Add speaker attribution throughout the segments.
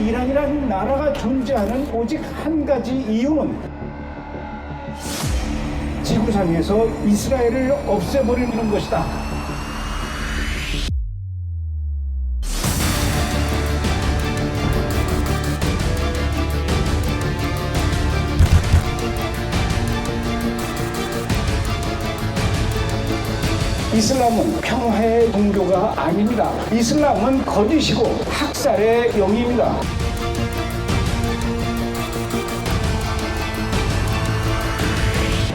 Speaker 1: 이란이라는 나라가 존재하는 오직 한 가지 이유는 지구상에서 이스라엘을 없애버리는 것이다. 이슬람은 평화의 종교가 아닙니다. 이슬람은 거짓이고 학살의 영입니다.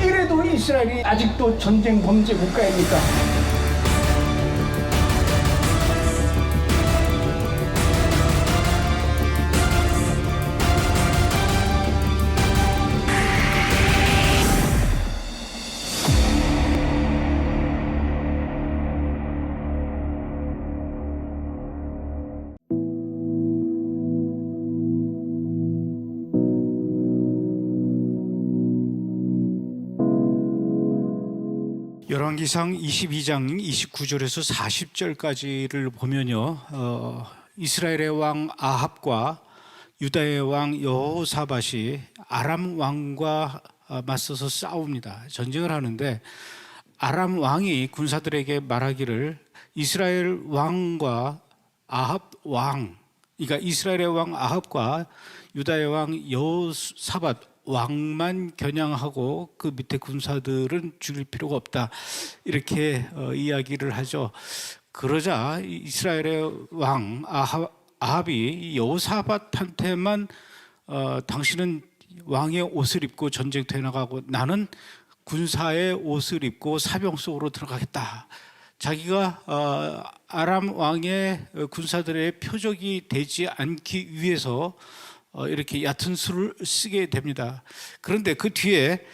Speaker 1: 이래도 이스라엘이 아직도 전쟁 범죄 국가입니까?
Speaker 2: 열왕기상 22장 29절에서 40절까지를 보면요, 어, 이스라엘의 왕 아합과 유다의 왕 여호사밧이 아람 왕과 어, 맞서서 싸웁니다. 전쟁을 하는데 아람 왕이 군사들에게 말하기를 이스라엘 왕과 아합 왕, 그러니까 이스라엘의 왕 아합과 유다의 왕 여호사밧 왕만 겨냥하고 그 밑에 군사들은 죽일 필요가 없다 이렇게 어, 이야기를 하죠. 그러자 이스라엘의 왕 아합, 아합이 여호사밧한테만 어, 당신은 왕의 옷을 입고 전쟁터에 나가고 나는 군사의 옷을 입고 사병 속으로 들어가겠다. 자기가 어, 아람 왕의 군사들의 표적이 되지 않기 위해서 어, 이렇게 얕은 수를 쓰게 됩니다. 그런데 그 뒤에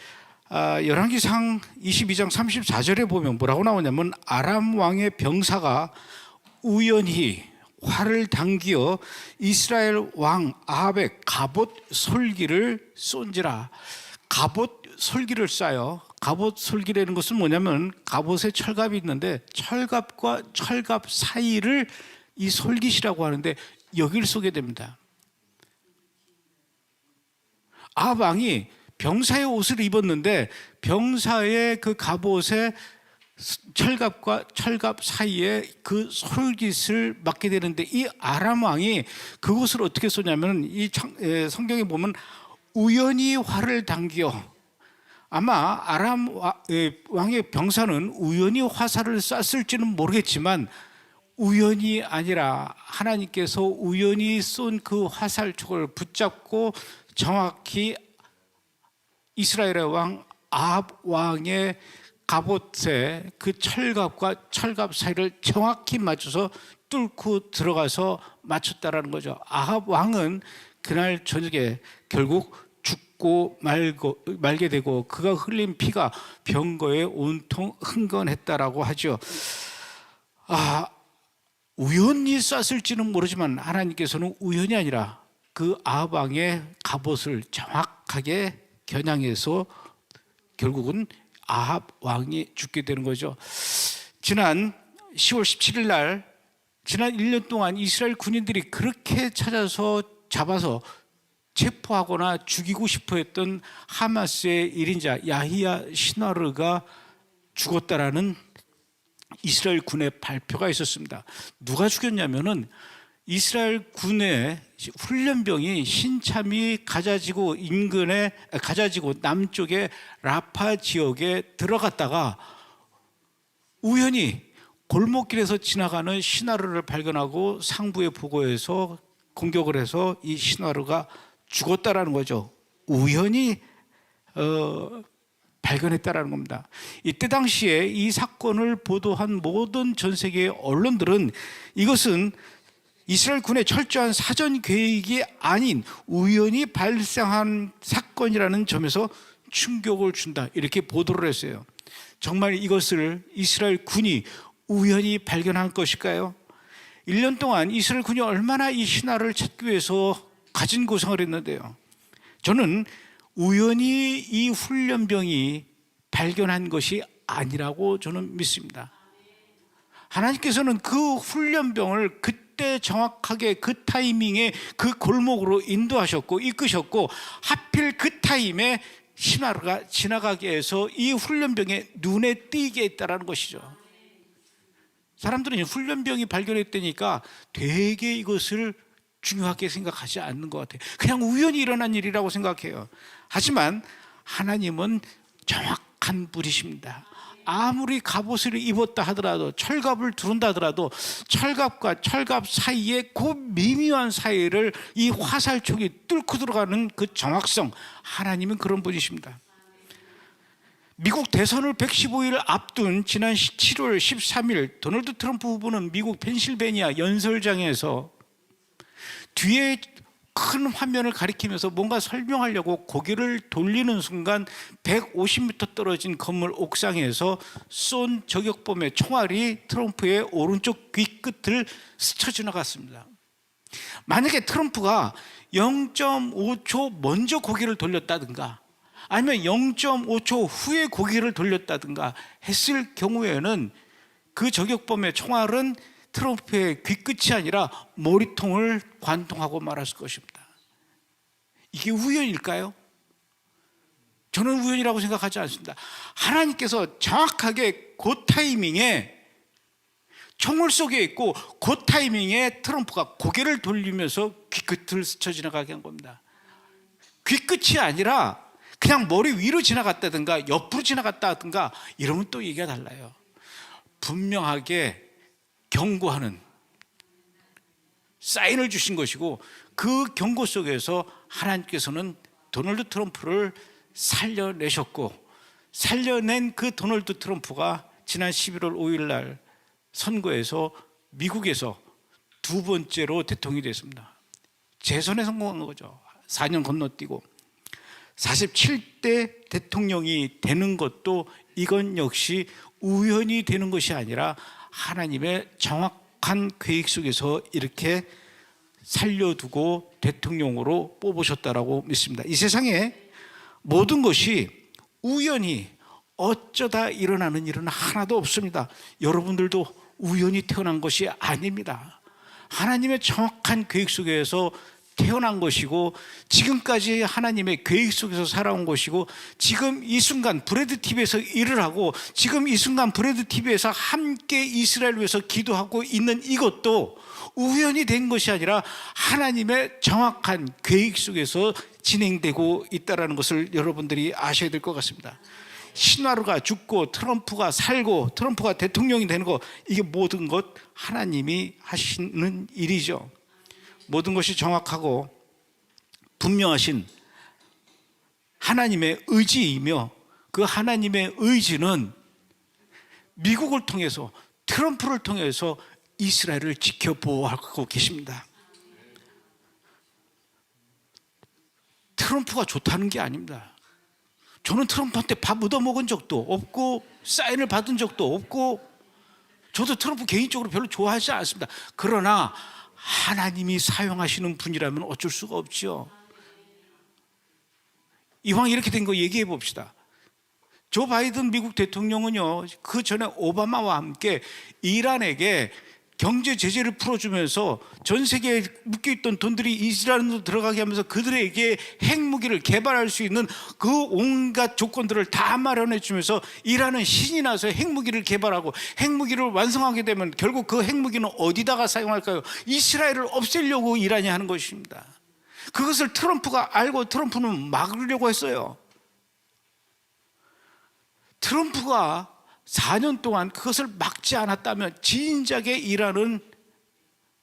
Speaker 2: 아, 열왕기상 22장 34절에 보면 뭐라고 나오냐면 아람 왕의 병사가 우연히 활을 당기어 이스라엘 왕 아합의 갑옷 솔기를 쏜지라 갑옷 솔기를 쏴요. 갑옷 솔기라는 것은 뭐냐면 갑옷에 철갑이 있는데 철갑과 철갑 사이를 이 솔깃이라고 하는데 여기를 쏘게 됩니다. 아합 왕이 병사의 옷을 입었는데 병사의 그 갑옷에 철갑과 철갑 사이에 그 솔깃을 맞게 되는데 이 아람 왕이 그것을 어떻게 쏘냐면 이 청- 에, 성경에 보면 우연히 활을 당겨. 아마 아람 와- 에, 왕의 병사는 우연히 화살을 쐈을지는 모르겠지만 우연이 아니라 하나님께서 우연히 쏜 그 화살촉을 붙잡고 정확히 이스라엘의 왕 아합 왕의 갑옷에 그 철갑과 철갑 사이를 정확히 맞춰서 뚫고 들어가서 맞췄다라는 거죠. 아합 왕은 그날 저녁에 결국 죽고 말고 말게 되고 그가 흘린 피가 병거에 온통 흥건했다라고 하죠. 아 우연히 쐈을지는 모르지만 하나님께서는 우연이 아니라 그 아합 왕의 갑옷을 정확하게 겨냥해서 결국은 아합 왕이 죽게 되는 거죠. 지난 10월 17일 날 지난 1년 동안 이스라엘 군인들이 그렇게 찾아서 잡아서 체포하거나 죽이고 싶어 했던 하마스의 1인자 야히야 시나르가 죽었다라는 이스라엘 군의 발표가 있었습니다. 누가 죽였냐면은 이스라엘 군의 훈련병이 신참이 가자지구 인근에 아, 가자지구 남쪽의 라파 지역에 들어갔다가 우연히 골목길에서 지나가는 시나르를 발견하고 상부에 보고해서 공격을 해서 이 시나르가 죽었다라는 거죠. 우연히 어, 발견했다라는 겁니다. 이때 당시에 이 사건을 보도한 모든 전 세계 언론들은 이것은 이스라엘 군의 철저한 사전 계획이 아닌 우연히 발생한 사건이라는 점에서 충격을 준다. 이렇게 보도를 했어요. 정말 이것을 이스라엘 군이 우연히 발견한 것일까요? 1년 동안 이스라엘 군이 얼마나 이 신화를 찾기 위해서 가진 고생을 했는데요. 저는 우연히 이 훈련병이 발견한 것이 아니라고 저는 믿습니다. 하나님께서는 그 훈련병을 그때 그때 정확하게 그 타이밍에 그 골목으로 인도하셨고 이끄셨고 하필 그 타임에 신하루가 지나가게 해서 이 훈련병의 눈에 띄게 했다라는 것이죠. 사람들은 이 훈련병이 발견했다니까 되게 이것을 중요하게 생각하지 않는 것 같아요. 그냥 우연히 일어난 일이라고 생각해요. 하지만 하나님은 정확한 분이십니다. 아무리 갑옷을 입었다 하더라도 철갑을 두른다 하더라도 철갑과 철갑 사이에 그 미묘한 사이를 이 화살촉이 뚫고 들어가는 그 정확성 하나님은 그런 분이십니다. 미국 대선을 115일 앞둔 지난 7월 13일 도널드 트럼프 후보는 미국 펜실베니아 연설장에서 뒤에 큰 화면을 가리키면서 뭔가 설명하려고 고개를 돌리는 순간 150m 떨어진 건물 옥상에서 쏜 저격범의 총알이 트럼프의 오른쪽 귀 끝을 스쳐 지나갔습니다. 만약에 트럼프가 0.5초 먼저 고개를 돌렸다든가 아니면 0.5초 후에 고개를 돌렸다든가 했을 경우에는 그 저격범의 총알은 트럼프의 귀끝이 아니라 머리통을 관통하고 말았을 것입니다. 이게 우연일까요? 저는 우연이라고 생각하지 않습니다. 하나님께서 정확하게 그 타이밍에 총을 쏘게 있고 그 타이밍에 트럼프가 고개를 돌리면서 귀끝을 스쳐 지나가게 한 겁니다. 귀끝이 아니라 그냥 머리 위로 지나갔다든가 옆으로 지나갔다든가 이러면 또 얘기가 달라요. 분명하게 경고하는 사인을 주신 것이고 그 경고 속에서 하나님께서는 도널드 트럼프를 살려내셨고 살려낸 그 도널드 트럼프가 지난 11월 5일 날 선거에서 미국에서 두 번째로 대통령이 됐습니다. 재선에 성공한 거죠. 4년 건너뛰고 47대 대통령이 되는 것도 이건 역시 우연히 되는 것이 아니라 하나님의 정확한 계획 속에서 이렇게 살려두고 대통령으로 뽑으셨다라고 믿습니다. 이 세상에 모든 것이 우연히 어쩌다 일어나는 일은 하나도 없습니다. 여러분들도 우연히 태어난 것이 아닙니다. 하나님의 정확한 계획 속에서 태어난 것이고 지금까지 하나님의 계획 속에서 살아온 것이고 지금 이 순간 브레드 TV에서 일을 하고 지금 이 순간 브레드 TV에서 함께 이스라엘 위해서 기도하고 있는 이것도 우연히 된 것이 아니라 하나님의 정확한 계획 속에서 진행되고 있다라는 것을 여러분들이 아셔야 될 것 같습니다. 신화루가 죽고 트럼프가 살고 트럼프가 대통령이 되는 것 이게 모든 것 하나님이 하시는 일이죠. 모든 것이 정확하고 분명하신 하나님의 의지이며 그 하나님의 의지는 미국을 통해서 트럼프를 통해서 이스라엘을 지켜보고 계십니다. 트럼프가 좋다는 게 아닙니다. 저는 트럼프한테 밥 얻어 먹은 적도 없고 사인을 받은 적도 없고 저도 트럼프 개인적으로 별로 좋아하지 않습니다. 그러나 하나님이 사용하시는 분이라면 어쩔 수가 없지요. 이왕 이렇게 된 거 얘기해 봅시다. 조 바이든 미국 대통령은요, 그 전에 오바마와 함께 이란에게 경제 제재를 풀어주면서 전 세계에 묶여있던 돈들이 이스라엘로 들어가게 하면서 그들에게 핵무기를 개발할 수 있는 그 온갖 조건들을 다 마련해 주면서 이란은 신이 나서 핵무기를 개발하고 핵무기를 완성하게 되면 결국 그 핵무기는 어디다가 사용할까요? 이스라엘을 없애려고 이란이 하는 것입니다. 그것을 트럼프가 알고 트럼프는 막으려고 했어요. 트럼프가 4년 동안 그것을 막지 않았다면 진작에 이란은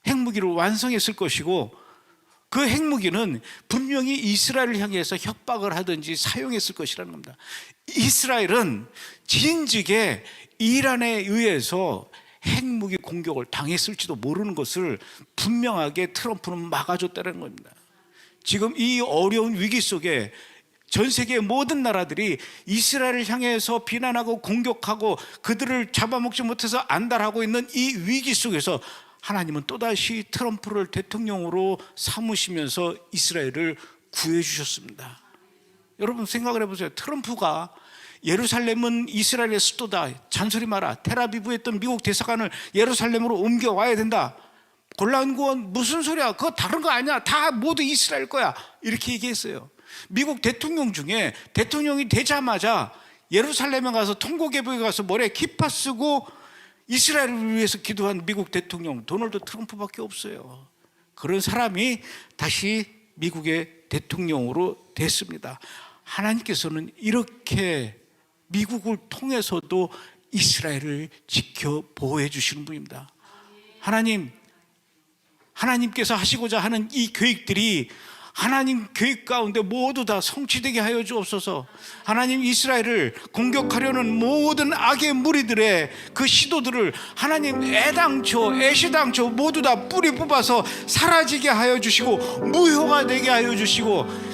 Speaker 2: 핵무기를 완성했을 것이고 그 핵무기는 분명히 이스라엘을 향해서 협박을 하든지 사용했을 것이라는 겁니다. 이스라엘은 진즉에 이란에 의해서 핵무기 공격을 당했을지도 모르는 것을 분명하게 트럼프는 막아줬다는 겁니다. 지금 이 어려운 위기 속에 전 세계 모든 나라들이 이스라엘을 향해서 비난하고 공격하고 그들을 잡아먹지 못해서 안달하고 있는 이 위기 속에서 하나님은 또다시 트럼프를 대통령으로 삼으시면서 이스라엘을 구해 주셨습니다. 여러분 생각을 해보세요. 트럼프가 예루살렘은 이스라엘의 수도다. 잔소리 마라. 테라비브에 있던 미국 대사관을 예루살렘으로 옮겨와야 된다. 골란 구원 무슨 소리야? 그거 다른 거 아니야. 다 모두 이스라엘 거야. 이렇게 얘기했어요. 미국 대통령 중에 대통령이 되자마자 예루살렘에 가서 통곡예배에 가서 머리에 키파 쓰고 이스라엘을 위해서 기도한 미국 대통령 도널드 트럼프밖에 없어요. 그런 사람이 다시 미국의 대통령으로 됐습니다. 하나님께서는 이렇게 미국을 통해서도 이스라엘을 지켜 보호해 주시는 분입니다. 하나님, 하나님께서 하시고자 하는 이 계획들이 하나님 계획 가운데 모두 다 성취되게 하여 주옵소서. 하나님 이스라엘을 공격하려는 모든 악의 무리들의 그 시도들을 하나님 애당초, 애시당초 모두 다 뿌리 뽑아서 사라지게 하여 주시고 무효가 되게 하여 주시고 그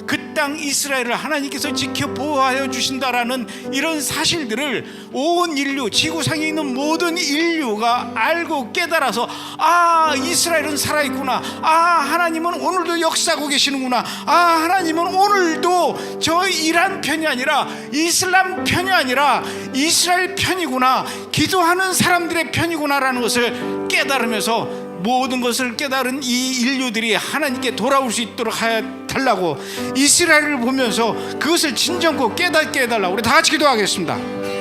Speaker 2: 땅 이스라엘을 하나님께서 지켜 보호하여 주신다라는 이런 사실들을 온 인류, 지구상에 있는 모든 인류가 알고 깨달아서 아, 이스라엘은 살아있구나. 아, 하나님은 오늘도 역사하고 계시는구나. 아, 하나님은 오늘도 저 이란 편이 아니라 이슬람 편이 아니라 이스라엘 편이구나. 기도하는 사람들의 편이구나라는 것을 깨달으면서 모든 것을 깨달은 이 인류들이 하나님께 돌아올 수 있도록 하여 달라고 이스라엘을 보면서 그것을 진정코 깨닫게 해달라고 우리 다 같이 기도하겠습니다.